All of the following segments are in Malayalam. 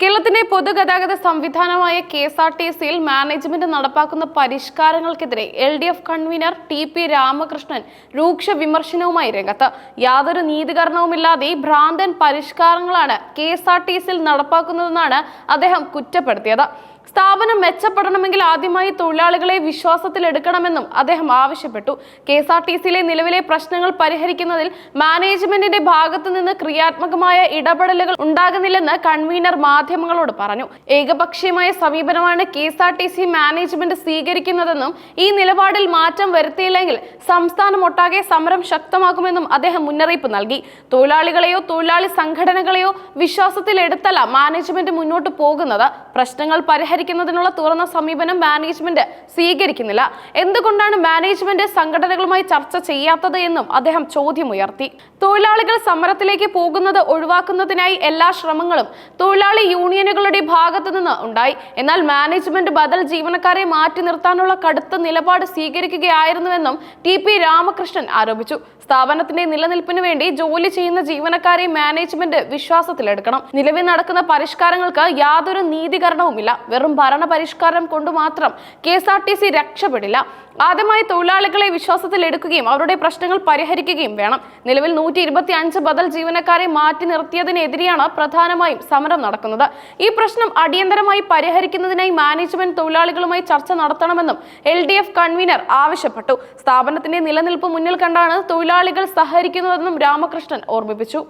കേരളത്തിന്റെ പൊതുഗതാഗത സംവിധാനമായ കെ എസ് ആർ ടി സിയിൽ മാനേജ്മെന്റ് നടപ്പാക്കുന്ന പരിഷ്കാരങ്ങൾക്കെതിരെ L D F convener T P Ramakrishnan രൂക്ഷ വിമർശനവുമായി രംഗത്ത്. യാതൊരു നീതികരണവുമില്ലാതെ ഭ്രാന്തൻ പരിഷ്കാരങ്ങളാണ് കെ എസ് ആർ ടി സിയിൽ നടപ്പാക്കുന്നതെന്നാണ് അദ്ദേഹം കുറ്റപ്പെടുത്തിയത്. സ്ഥാപനം മെച്ചപ്പെടണമെങ്കിൽ ആദ്യമായി തൊഴിലാളികളെ വിശ്വാസത്തിലെടുക്കണമെന്നും അദ്ദേഹം ആവശ്യപ്പെട്ടു. കെ എസ് ആർ ടി സിയിലെ നിലവിലെ പ്രശ്നങ്ങൾ പരിഹരിക്കുന്നതിൽ മാനേജ്മെന്റിന്റെ ഭാഗത്തുനിന്ന് ക്രിയാത്മകമായ ഇടപെടലുകൾ ഉണ്ടാകുന്നില്ലെന്ന് കൺവീനർ മാധ്യമങ്ങളോട് പറഞ്ഞു. ഏകപക്ഷീയമായ സമീപനമാണ് K S R T C management സ്വീകരിക്കുന്നതെന്നും ഈ നിലപാടിൽ മാറ്റം വരുത്തിയില്ലെങ്കിൽ സംസ്ഥാനമൊട്ടാകെ സമരം ശക്തമാക്കുമെന്നും അദ്ദേഹം മുന്നറിയിപ്പ് നൽകി. തൊഴിലാളികളെയോ തൊഴിലാളി സംഘടനകളെയോ വിശ്വാസത്തിലെടുത്തല്ല മാനേജ്മെന്റ് മുന്നോട്ട് പോകുന്നത്. പ്രശ്നങ്ങൾ പരിഹരിക്കുന്നതിനുള്ള തുറന്ന സമീപനം മാനേജ്മെന്റ് സ്വീകരിക്കുന്നില്ല. എന്തുകൊണ്ടാണ് മാനേജ്മെന്റ് സംഘടനകളുമായി ചർച്ച ചെയ്യാത്തത് എന്നും അദ്ദേഹം ചോദ്യമുയർത്തി. തൊഴിലാളികൾ സമരത്തിലേക്ക് പോകുന്നത് ഒഴിവാക്കുന്നതിനായി എല്ലാ ശ്രമങ്ങളും തൊഴിലാളി യൂണിയനുകളുടെ ഭാഗത്തു നിന്ന് ഉണ്ടായി. എന്നാൽ മാനേജ്മെന്റ് ബദൽ ജീവനക്കാരെ മാറ്റി നിർത്താനുള്ള കടുത്ത നിലപാട് സ്വീകരിക്കുകയായിരുന്നുവെന്നും ടി പി രാമകൃഷ്ണൻ ആരോപിച്ചു. സ്ഥാപനത്തിന്റെ നിലനിൽപ്പിന് വേണ്ടി ജോലി ചെയ്യുന്ന ജീവനക്കാരെ മാനേജ്മെന്റ് വിശ്വാസത്തിലെടുക്കണം. നിലവിൽ നടക്കുന്ന പരിഷ്കാരങ്ങൾക്ക് യാതൊരു നീതീകരണവുമില്ല. വെറും ഭരണ പരിഷ്കാരം കൊണ്ട് മാത്രം K S R T C രക്ഷപ്പെടില്ല. ആദ്യമായി തൊഴിലാളികളെ വിശ്വാസത്തിൽ എടുക്കുകയും അവരുടെ പ്രശ്നങ്ങൾ പരിഹരിക്കുകയും വേണം. നിലവിൽ നൂറ്റി ഇരുപത്തി അഞ്ച് ബദൽ ജീവനക്കാരെ മാറ്റി നിർത്തിയതിനെതിരെയാണ് പ്രധാനമായും സമരം നടക്കുന്നത്. ഈ പ്രശ്നം അടിയന്തരമായി പരിഹരിക്കുന്നതിനായി മാനേജ്മെന്റ് തൊഴിലാളികളുമായി ചർച്ച നടത്തണമെന്നും എൽ ഡി എഫ് കൺവീനർ ആവശ്യപ്പെട്ടു. സ്ഥാപനത്തിന്റെ നിലനിൽപ്പ് മുന്നിൽ കണ്ടാണ് തൊഴിലാളികൾ സഹകരിക്കുന്നതെന്നും രാമകൃഷ്ണൻ ഓർമ്മിപ്പിച്ചു.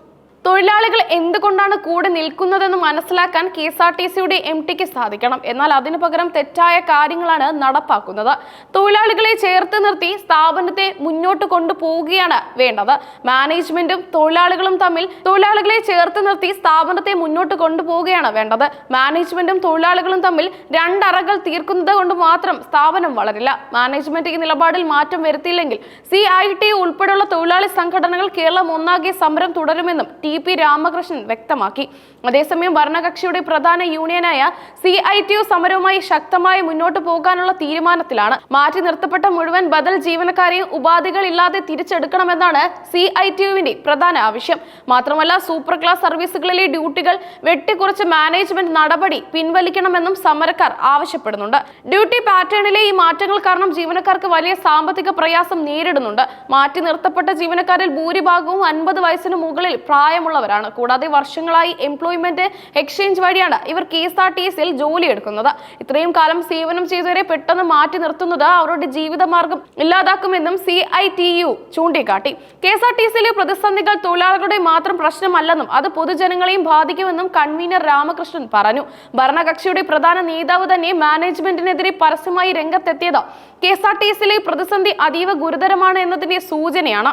തൊഴിലാളികൾ എന്തുകൊണ്ടാണ് കൂടെ നിൽക്കുന്നതെന്ന് മനസ്സിലാക്കാൻ കെ എസ് ആർ ടി സിയുടെ എം ടിക്ക് സാധിക്കണം. എന്നാൽ അതിനു പകരം തെറ്റായ കാര്യങ്ങളാണ് നടപ്പാക്കുന്നത്. തൊഴിലാളികളെ ചേർത്ത് നിർത്തി സ്ഥാപനത്തെ മുന്നോട്ട് കൊണ്ടുപോവുകയാണ് വേണ്ടത്. മാനേജ്മെന്റും തൊഴിലാളികളും തമ്മിൽ തൊഴിലാളികളെ ചേർത്ത് നിർത്തി സ്ഥാപനത്തെ മുന്നോട്ട് കൊണ്ടുപോവുകയാണ് വേണ്ടത്. മാനേജ്മെന്റും തൊഴിലാളികളും തമ്മിൽ രണ്ടറകൾ തീർക്കുന്നത് കൊണ്ട് മാത്രം സ്ഥാപനം വളരില്ല. മാനേജ്മെന്റ് ഈ നിലപാടിൽ മാറ്റം വരുത്തിയില്ലെങ്കിൽ സി ഐ ടി ഉൾപ്പെടെയുള്ള തൊഴിലാളി സംഘടനകൾ കേരളം ഒന്നാകെ സമരം തുടരുമെന്നും ടി. പി രാമകൃഷ്ണൻ വ്യക്തമാക്കി. അതേസമയം ഭരണകക്ഷിയുടെ പ്രധാന യൂണിയനായ സി ഐ ടി യു സമരവുമായി ശക്തമായി മുന്നോട്ട് പോകാനുള്ള തീരുമാനത്തിലാണ്. മാറ്റി നിർത്തപ്പെട്ട മുഴുവൻ ബദൽ ജീവനക്കാരെയും ഉപാധികളില്ലാതെ തിരിച്ചെടുക്കണമെന്നാണ് സി ഐ ടി യുവിന്റെ പ്രധാന ആവശ്യം. മാത്രമല്ല സൂപ്പർ ക്ലാസ് സർവീസുകളിലെ ഡ്യൂട്ടികൾ വെട്ടിക്കുറച്ച് മാനേജ്മെന്റ് നടപടി പിൻവലിക്കണമെന്നും സമരക്കാർ ആവശ്യപ്പെടുന്നുണ്ട്. ഡ്യൂട്ടി പാറ്റേണിലെ ഈ മാറ്റങ്ങൾ കാരണം ജീവനക്കാർക്ക് വലിയ സാമ്പത്തിക പ്രയാസം നേരിടുന്നുണ്ട്. മാറ്റി നിർത്തപ്പെട്ട ജീവനക്കാരിൽ ഭൂരിഭാഗവും അൻപത് വയസ്സിന് മുകളിൽ പ്രായമുള്ളവരാണ്. കൂടാതെ വർഷങ്ങളായി എംപ്ലോയ്മെന്റ് എക്സ്ചേഞ്ച് വഴിയാണ് ഇവർ കെ എസ് ആർ ടി എസിൽ ജോലി എടുക്കുന്നത്. ഇത്രയും കാലം സേവനം ചെയ്തവരെ പെട്ടെന്ന് മാറ്റി നിർത്തുന്നത് അവരുടെ ജീവിതമാർഗം ഇല്ലാതാക്കുമെന്നും സി ഐ ടി യു ചൂണ്ടിക്കാട്ടി. കെ എസ് ആർ ടി സിയിലെ പ്രതിസന്ധികൾ തൊഴിലാളികളുടെ മാത്രം പ്രശ്നമല്ലെന്നും അത് പൊതുജനങ്ങളെയും ബാധിക്കുമെന്നും കൺവീനർ രാമകൃഷ്ണൻ പറഞ്ഞു. ഭരണകക്ഷിയുടെ പ്രധാന നേതാവ് തന്നെ മാനേജ്മെന്റിനെതിരെ പരസ്യമായി രംഗത്തെത്തിയത് കെ എസ് ആർ ടി സിയിലെ പ്രതിസന്ധി അതീവ ഗുരുതരമാണ് എന്നതിന്റെ സൂചനയാണ്.